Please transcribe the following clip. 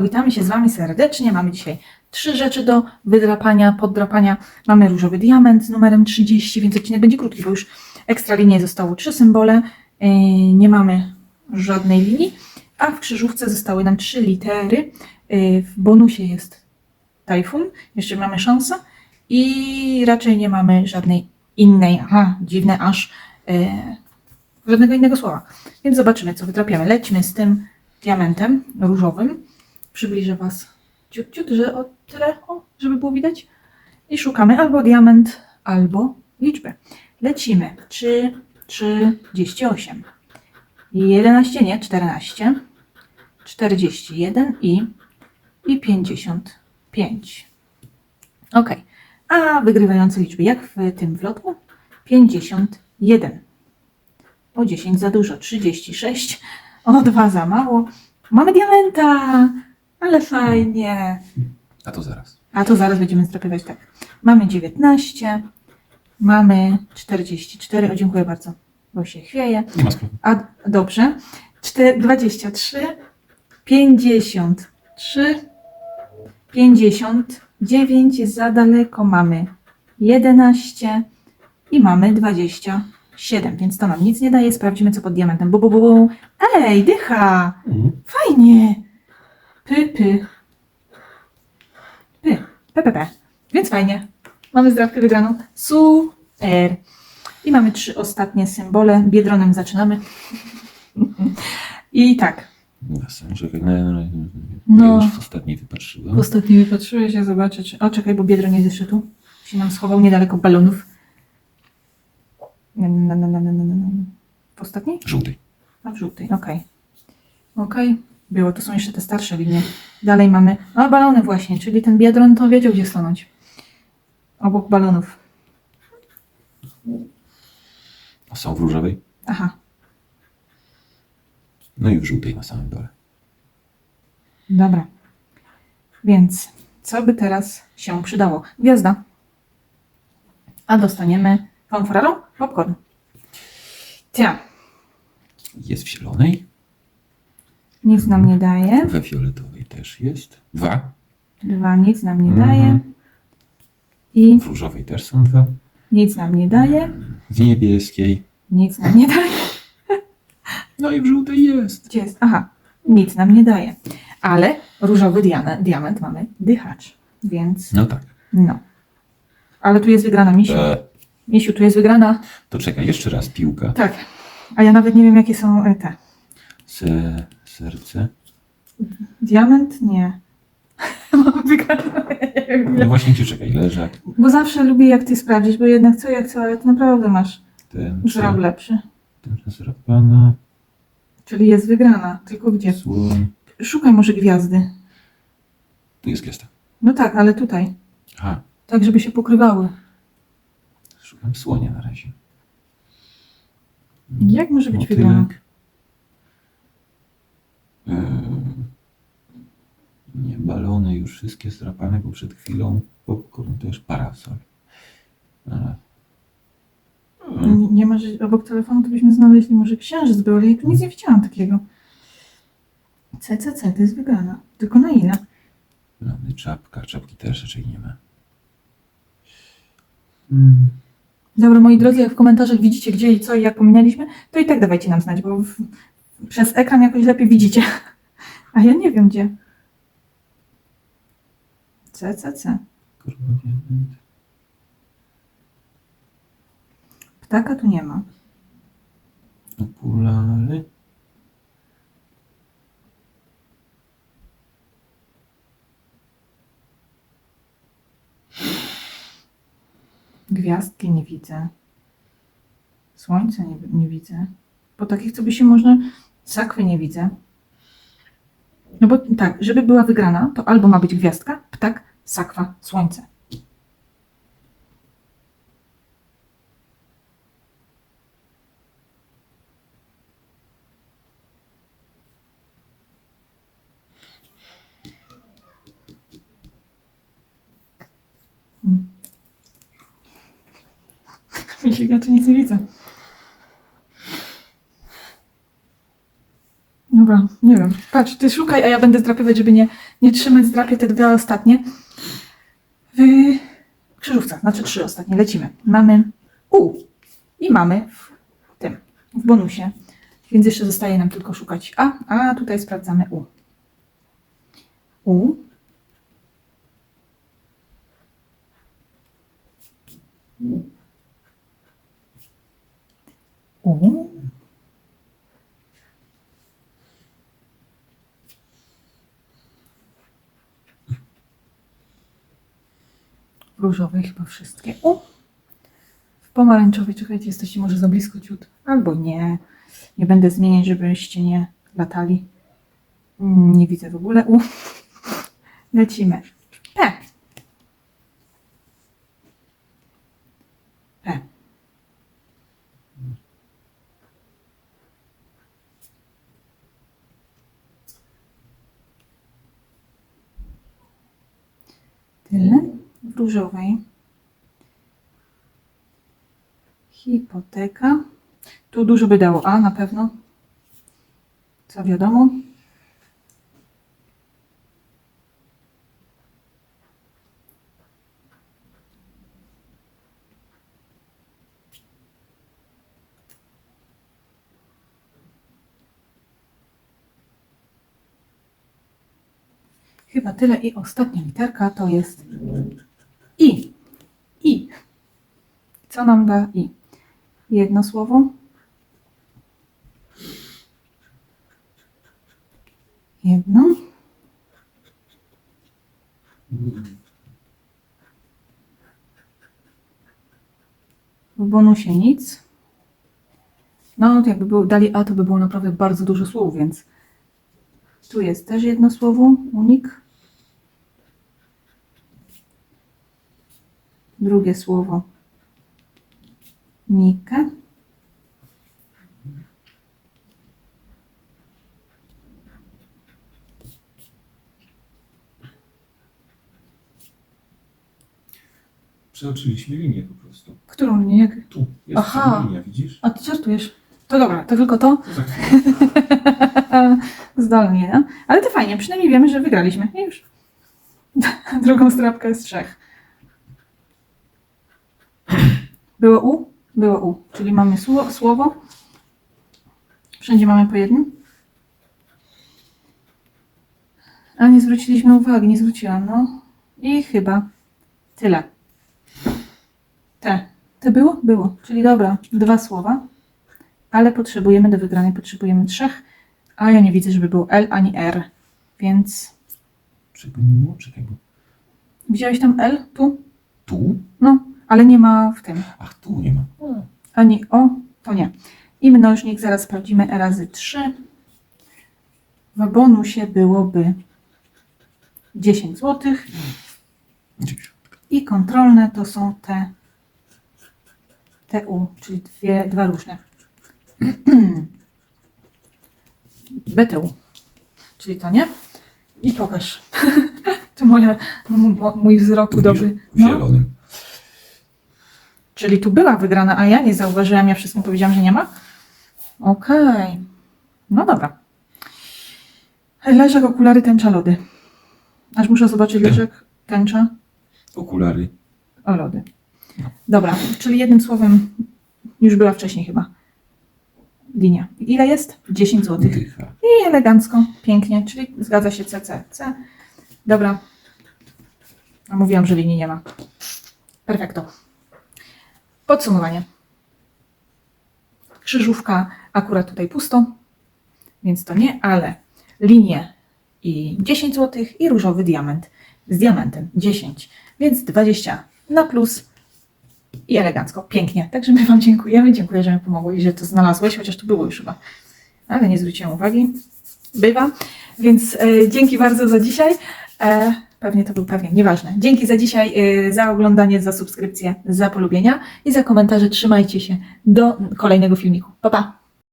Witamy się z Wami serdecznie. Mamy dzisiaj trzy rzeczy do wydrapania, poddrapania. Mamy różowy diament z numerem 30, więc odcinek będzie krótki, bo już ekstra linii zostało trzy symbole. Yy, Nie mamy żadnej linii, a w krzyżówce zostały nam trzy litery. Yy, W bonusie jest tajfun, jeszcze mamy szansę i raczej nie mamy żadnej innej, aha, dziwne aż, yy, żadnego innego słowa. Więc zobaczymy, co wytrapiamy. Lećmy z tym diamentem różowym. Przybliżę Was ciut, ciut, że o tyle, o, żeby było widać. I szukamy albo diament, albo liczbę. Lecimy. 3, 38. 11, nie, 14. 41 i, i 55. Ok. A wygrywające liczby, jak w tym wlotku? 51. O 10 za dużo, 36. O 2 za mało. Mamy diamenta! Ale fajnie. A to zaraz. A to zaraz będziemy strapywać tak. Mamy 19, mamy 44. O, dziękuję bardzo, bo się chwieje. Nie ma sprawy. A dobrze. Czte- 23, 53, 59. Za daleko mamy 11 i mamy 27. Więc to nam nic nie daje. Sprawdzimy, co pod diamentem. Bu, bu, bu. Ej, dycha! Mhm. Fajnie. Py, py. Py. P, p, p. Więc fajnie. Mamy zdrawkę wygraną. Super. I mamy trzy ostatnie symbole. Biedronem zaczynamy. I tak. No, no, no, No. Ja już w ostatniej wypatrzyłem. Ostatnio wypatrzyłeś się zobaczyć. O, czekaj, bo Biedron jest jeszcze tu. Się nam schował niedaleko balonów. Na, na, na, na, na, na. W ostatniej? Żółtej. A w żółtej, okej. Okej, było, to są jeszcze te starsze linie. Dalej mamy, a balony właśnie, czyli ten biedron to wiedział gdzie stanąć. Obok balonów. A są w różowej? Aha, No i w żółtej na samym dole. dobra. Więc, co by teraz się przydało? Gwiazda. A dostaniemy fanfararo? Popcorn. Tia, Jest w zielonej, nic nam nie daje. we fioletowej też jest. Dwa. Dwa, nic nam nie Mhm. daje. I W różowej też są dwa. nic nam nie daje. W niebieskiej. Nic nam nie daje. No i w żółtej jest. Gdzie jest? Aha, nic nam nie daje. Ale różowy diament, diament mamy dychacz, więc No tak. no. Ale tu jest wygrana, Misiu. E, Misiu, tu jest wygrana. to czekaj, jeszcze raz piłka. Tak. A ja nawet nie wiem, jakie są e, te. Se, serce. Diament? Nie. Mam wygraną. Nie wiem, No ile. właśnie cię czekaj, leżak. Bo zawsze lubię, jak ty sprawdzić, bo jednak co jak co, ale ty naprawdę masz Ten, wzrok lepszy. ten zrapana. Czyli jest wygrana. Tylko gdzie? Słoń. Szukaj może gwiazdy. Tu jest gwiazda. No tak, ale tutaj. Aha, Tak, żeby się pokrywały. szukam słonia na razie. Jak może być Motylek. wygrana? Eee, Nie, balony już wszystkie zdrapane, bo przed chwilą popcorn też parasol. Ale... Nie, nie ma, że obok telefonu to byśmy znaleźli może księżyc był, ale ja tu nic nie widziałam takiego. CCC to jest wygrana. Tylko na ile? Balony, czapka, czapki też raczej nie ma. Mm. Dobra, moi drodzy, jak w komentarzach widzicie gdzie i co i jak pominęliśmy, to i tak dawajcie nam znać, bo w, przez ekran jakoś lepiej widzicie. A ja nie wiem gdzie. CCC. Kurwa, diament. Ptaka tu nie ma. Okulary. Gwiazdki nie widzę. Słońca nie, nie widzę. Po takich, co by się można... Sakwy nie widzę. No bo tak, żeby była wygrana, to albo ma być gwiazdka, ptak, sakwa, słońce. Misiek, ja tu nic nie widzę. No bo Dobra, nie wiem. Patrz, ty szukaj, a ja będę zdrapywać, żeby nie, nie trzymać zdrapie te dwa ostatnie. W krzyżówce, znaczy trzy ostatnie, lecimy. Mamy U i mamy w tym, w bonusie. Więc jeszcze zostaje nam tylko szukać A, a tutaj sprawdzamy U. U. U. W różowej chyba wszystkie U. W pomarańczowej, czekajcie, jesteście może za blisko ciut. Albo nie. Nie będę zmieniać, żebyście nie latali. Mm, Nie widzę w ogóle U. Lecimy. P. P. Tyle. Różowej. Hipoteka. Tu dużo by dało A na pewno. Co wiadomo. Chyba tyle i ostatnia literka to jest I. I. Co nam da I? Jedno słowo. Jedno. W bonusie nic. No, jakby było, dali A, to by było naprawdę bardzo dużo słów, więc tu jest też jedno słowo, unik. Drugie słowo, nikę. Przeoczyliśmy linię po prostu. Którą nie? Jak... Tu jest Aha. linia, widzisz? A ty żartujesz? To dobra, to tylko to. To za chwilę. Zdolnie, no. Ale to fajnie, przynajmniej wiemy, że wygraliśmy. I już. Drugą strapkę jest trzech. Było U? Było U. Czyli mamy sło- słowo. Wszędzie mamy po jednym. A nie zwróciliśmy uwagi, nie zwróciłam, no. I chyba tyle. Te. Te było? Było. Czyli dobra, dwa słowa. Ale potrzebujemy do wygranej, potrzebujemy trzech. A ja nie widzę, żeby było L ani R. Więc Czego nie było? Czekaj, bo widziałeś tam L? Tu? tu? No, ale nie ma w tym. Ach, tu nie ma. Ani O, to nie. I mnożnik, zaraz sprawdzimy E razy 3. W bonusie byłoby 10 zł. I kontrolne to są te TU, czyli dwie, dwa różne. BTU, czyli to nie. I pokaż. to moja, mój wzrok dobry. No. zielonym. Czyli tu była wygrana, a ja nie zauważyłam, ja wszystkim powiedziałam, że nie ma? Okej. No dobra. Leżek, okulary, tęcza, lody. Aż muszę zobaczyć leżek, tęcza, Okulary. o lody. Dobra, czyli jednym słowem już była wcześniej chyba linia. Ile jest? 10 zł. I elegancko, pięknie, czyli zgadza się CCC. Dobra. A mówiłam, że linii nie ma. Perfekto. Podsumowanie. Krzyżówka akurat tutaj pusto, więc to nie, ale linie i 10 zł i różowy diament z diamentem 10, więc 20 na plus i elegancko, pięknie. Także my Wam dziękujemy, dziękuję, że mi pomogłeś, że to znalazłeś, chociaż to było już chyba, ale nie zwróciłam uwagi. Bywa, więc e, dzięki bardzo za dzisiaj. E, pewnie to był pewnie, nieważne. Dzięki za dzisiaj, e, za oglądanie, za subskrypcję, za polubienia i za komentarze. Trzymajcie się do kolejnego filmiku. Pa, pa!